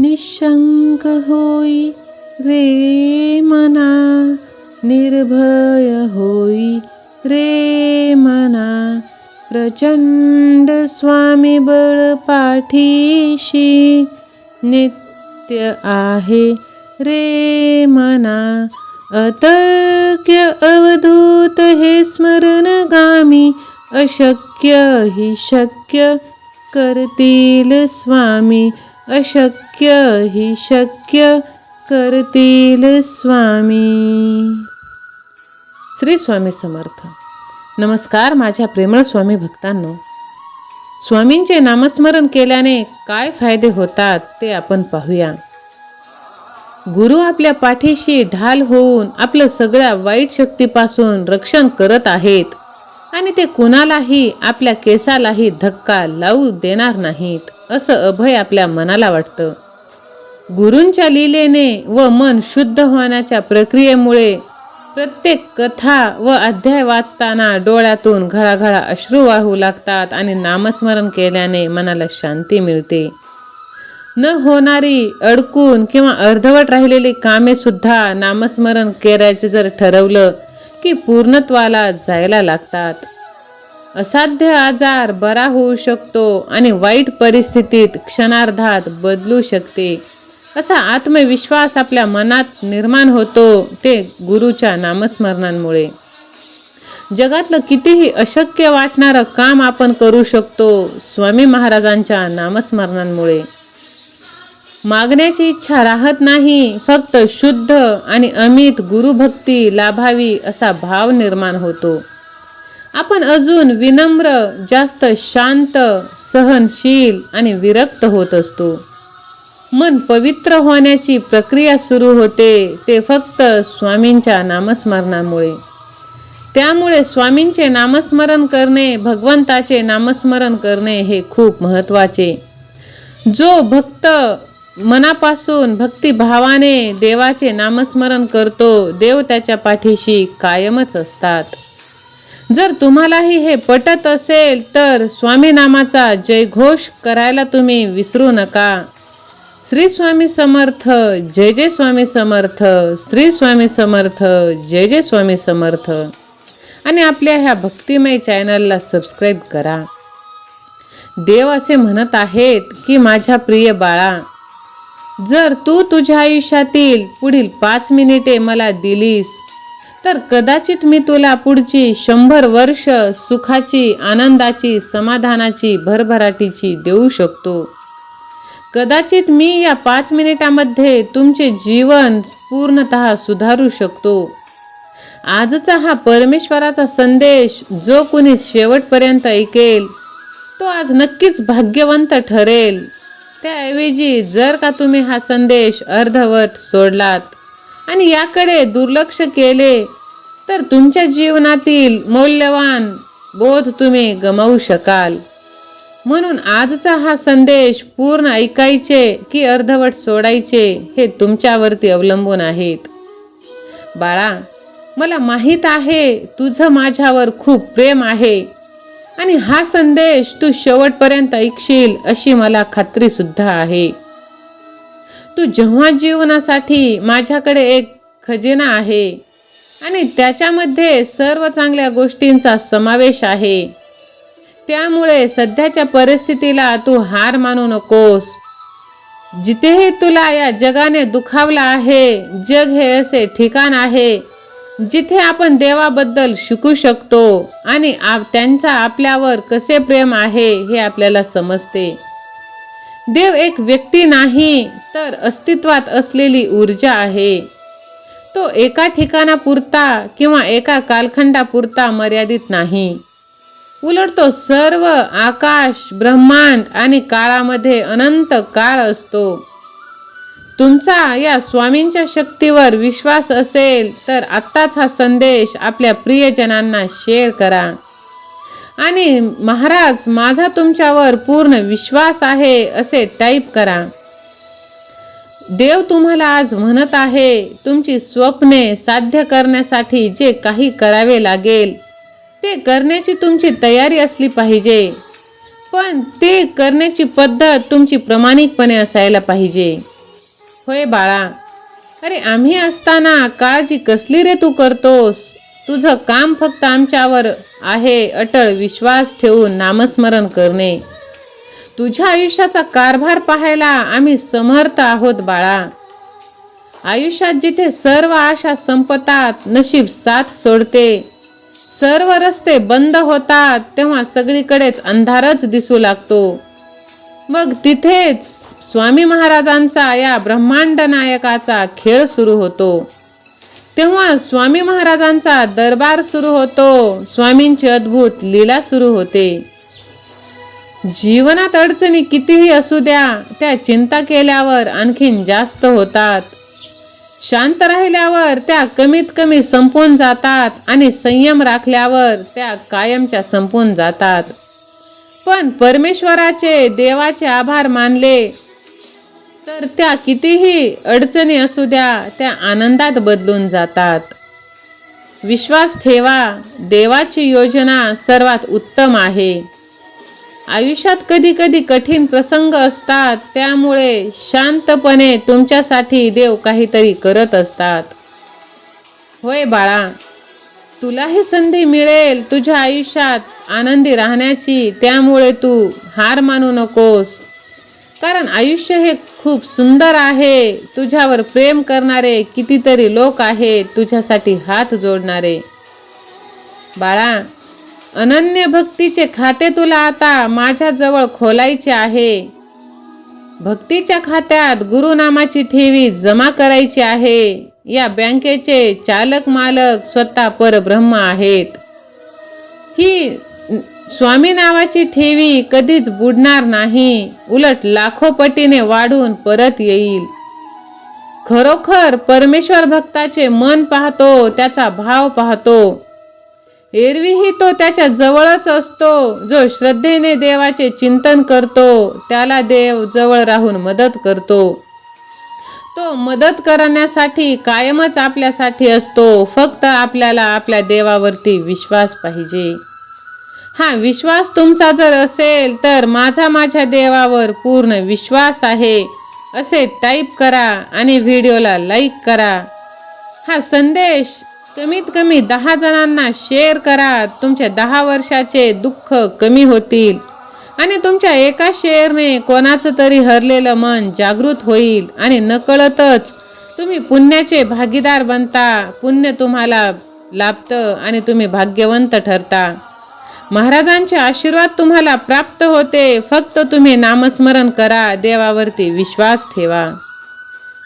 निशंक होई रे मना निर्भय होई रे मना। प्रचंड स्वामी बळ पाठीशी नित्य आहे रे मना। अतर्क्य अवधूत हे स्मरण गामी अशक्य हि शक्य करतील स्वामी अशक्य शक्य हि शक्य करतील स्वामी. श्री स्वामी समर्थ. नमस्कार माझ्या प्रेमळ स्वामी भक्तांनो. स्वामींचे नामस्मरण केल्याने काय फायदे होतात ते आपण पाहूया. गुरु आपल्या पाठीशी ढाल होऊन आपलं सगळ्या वाईट शक्तीपासून रक्षण करत आहेत आणि ते कुणालाही आपल्या केसालाही धक्का लावू देणार नाहीत असं अभय आपल्या मनाला वाटतं. गुरूंच्या लीलेने व मन शुद्ध होण्याच्या प्रक्रियेमुळे प्रत्येक कथा व अध्याय वाचताना डोळ्यातून घळाघळा अश्रू वाहू लागतात आणि नामस्मरण केल्याने मनाला शांती मिळते. न होणारी अडकून किंवा अर्धवट राहिलेली कामे सुद्धा नामस्मरण करायचे जर ठरवलं की पूर्णत्वाला जायला लागतात. असाध्य आजार बरा होऊ शकतो आणि वाईट परिस्थितीत क्षणार्धात बदलू शकते. असा आत्मविश्वास आपल्या मनात निर्माण होतो ते गुरुच्या नामस्मरणांमुळे. जगातलं कितीही अशक्य वाटणारं काम आपण करू शकतो स्वामी महाराजांच्या नामस्मरणांमुळे. मागण्याची इच्छा राहत नाही फक्त शुद्ध आणि अमित गुरुभक्ती लाभावी असा भाव निर्माण होतो. आपण अजून विनम्र जास्त शांत सहनशील आणि विरक्त होत असतो. मन पवित्र होण्याची प्रक्रिया सुरू होते ते फक्त स्वामींच्या नामस्मरणामुळे. त्यामुळे स्वामींचे नामस्मरण करणे भगवंताचे नामस्मरण करणे हे खूप महत्त्वाचे. जो भक्त मनापासून भक्तिभावाने देवाचे नामस्मरण करतो देव त्याच्या पाठीशी कायमच असतात. जर तुम्हालाही हे पटत असेल तर स्वामी नामाचा जयघोष करायला तुम्ही विसरू नका. श्री स्वामी समर्थ जय जय स्वामी समर्थ श्री स्वामी समर्थ जय जय स्वामी समर्थ. आणि आपल्या ह्या भक्तिमय चॅनलला सबस्क्राईब करा. देव असे म्हणत आहेत की माझ्या प्रिय बाळा जर तू तुझ्या आयुष्यातील पुढील पाच मिनिटे मला दिलीस तर कदाचित मी तुला पुढची शंभर वर्ष सुखाची आनंदाची समाधानाची भरभराटीची देऊ शकतो. कदाचित मी या पाच मिनिटामध्ये तुमचे जीवन पूर्णत सुधारू शकतो. आजचा हा परमेश्वराचा संदेश जो कुणी शेवटपर्यंत ऐकेल तो आज नक्कीच भाग्यवंत ठरेल. त्याऐवजी जर का तुम्ही हा संदेश अर्धवट सोडलात आणि याकडे दुर्लक्ष केले तर तुमच्या जीवनातील मौल्यवान बोध तुम्ही गमावू शकाल. म्हणून आजचा हा संदेश पूर्ण ऐकायचे की अर्धवट सोडायचे हे तुमच्यावरती अवलंबून आहेत. बाळा मला माहीत आहे तुझं माझ्यावर खूप प्रेम आहे आणि हा संदेश तू शेवटपर्यंत ऐकशील अशी मला खात्री सुद्धा आहे. तू जेव्हा जीवनासाठी माझ्याकडे एक खजिना आहे आणि त्याच्यामध्ये सर्व चांगल्या गोष्टींचा समावेश आहे त्यामुळे सध्याच्या परिस्थितीला तू हार मानू नकोस. जिथेही तुला या जगाने दुखावला आहे जग हे असे ठिकाण आहे जिथे आपण देवाबद्दल शिकू शकतो आणि आप त्यांचा आपल्यावर कसे प्रेम आहे हे आपल्याला समजते. देव एक व्यक्ती नाही तर अस्तित्वात असलेली ऊर्जा आहे. तो एका ठिकाणापुरता किंवा एका कालखंडापुरता मर्यादित नाही. उलट तो सर्व आकाश ब्रह्मांड आणि काळामध्ये अनंत काळ असतो. तुमचा या स्वामींच्या शक्तीवर विश्वास असेल तर आत्ताच हा संदेश आपल्या प्रियजनांना शेअर करा. आणि महाराज माझा तुमच्यावर पूर्ण विश्वास आहे असे टाईप करा. देव तुम्हाला आज म्हणत आहे तुमची स्वप्ने साध्य करण्यासाठी जे काही करावे लागेल ते करण्याची तुमची तयारी असली पाहिजे. पण ते करण्याची पद्धत तुमची प्रामाणिकपणे असायला पाहिजे. होय बाळा. अरे आम्ही असताना काळजी कसली रे तू करतोस? तुझं काम फक्त आमच्यावर आहे अटळ विश्वास ठेवून नामस्मरण करणे. तुझ्या आयुष्याचा कारभार पाहायला आम्ही समर्थ आहोत बाळा. आयुष्यात जिथे सर्व आशा संपतात नशीब साथ सोडते. सर्व रस्ते बंद होतात तेव्हा सगळीकडेच अंधारच दिसू लागतो. मग तिथेच स्वामी महाराजांचा या ब्रह्मांड नायकाचा खेळ सुरू होतो. तेव्हा स्वामी महाराजांचा दरबार सुरू होतो स्वामींची अद्भुत लीला सुरू होते. जीवनात अडचणी कितीही असू द्या त्या चिंता केल्यावर आणखीन जास्त होतात. शांत राहिल्यावर त्या कमीत कमी संपून जातात आणि संयम राखल्यावर त्या कायमच्या संपून जातात. पण परमेश्वराचे देवाचे आभार मानले तर त्या कितीही अडचणी असू द्या त्या आनंदात बदलून जातात. विश्वास ठेवा देवाची योजना सर्वात उत्तम आहे. आयुष्यात कधी कधी कठीण प्रसंग असतात त्यामुळे शांतपणे तुमच्यासाठी देव काहीतरी करत असतात. होय बाळा तुला ही संधी मिळेल तुझ्या आयुष्यात आनंदी राहण्याची त्यामुळे तू हार मानू नकोस. कारण आयुष्य हे खूप सुंदर आहे तुझ्यावर प्रेम करणारे कितीतरी लोक आहेत तुझ्यासाठी हात जोडणारे. बाळा अनन्य भक्तीचे खाते तुला आता माझ्याजवळ खोलायचे आहे. भक्तीच्या खात्यात गुरुनामाची ठेवी जमा करायची आहे. या बँकेचे चालक मालक स्वतः परब्रह्म आहेत. ही स्वामी नावाची ठेवी कधीच बुडणार नाही. उलट लाखो पटीने वाढून परत येईल. खरोखर परमेश्वर भक्ताचे मन पाहतो त्याचा भाव पाहतो. एरवीही तो त्याच्या जवळच असतो जो श्रद्धेने देवाचे चिंतन करतो त्याला देव जवळ राहून मदत करतो. तो मदत करण्यासाठी कायमच आपल्यासाठी असतो फक्त आपल्याला आपल्या देवावरती विश्वास पाहिजे. हा विश्वास तुमचा जर असेल तर माझा माझ्या देवावर पूर्ण विश्वास आहे. असे टाईप करा आणि व्हिडिओला लाईक करा. हा संदेश कमीत कमी दहा जणांना शेअर करा. तुमच्या दहा वर्षाचे दुःख कमी होतील. आणि तुमच्या एका शेअरने कोणाचं तरी हरलेलं मन जागृत होईल. आणि नकळतच तुम्ही पुण्याचे भागीदार बनता. पुण्य तुम्हाला लाभतं आणि तुम्ही भाग्यवंत ठरता. महाराजांचे आशीर्वाद तुम्हाला प्राप्त होते. फक्त तुम्ही नामस्मरण करा. देवावरती विश्वास ठेवा.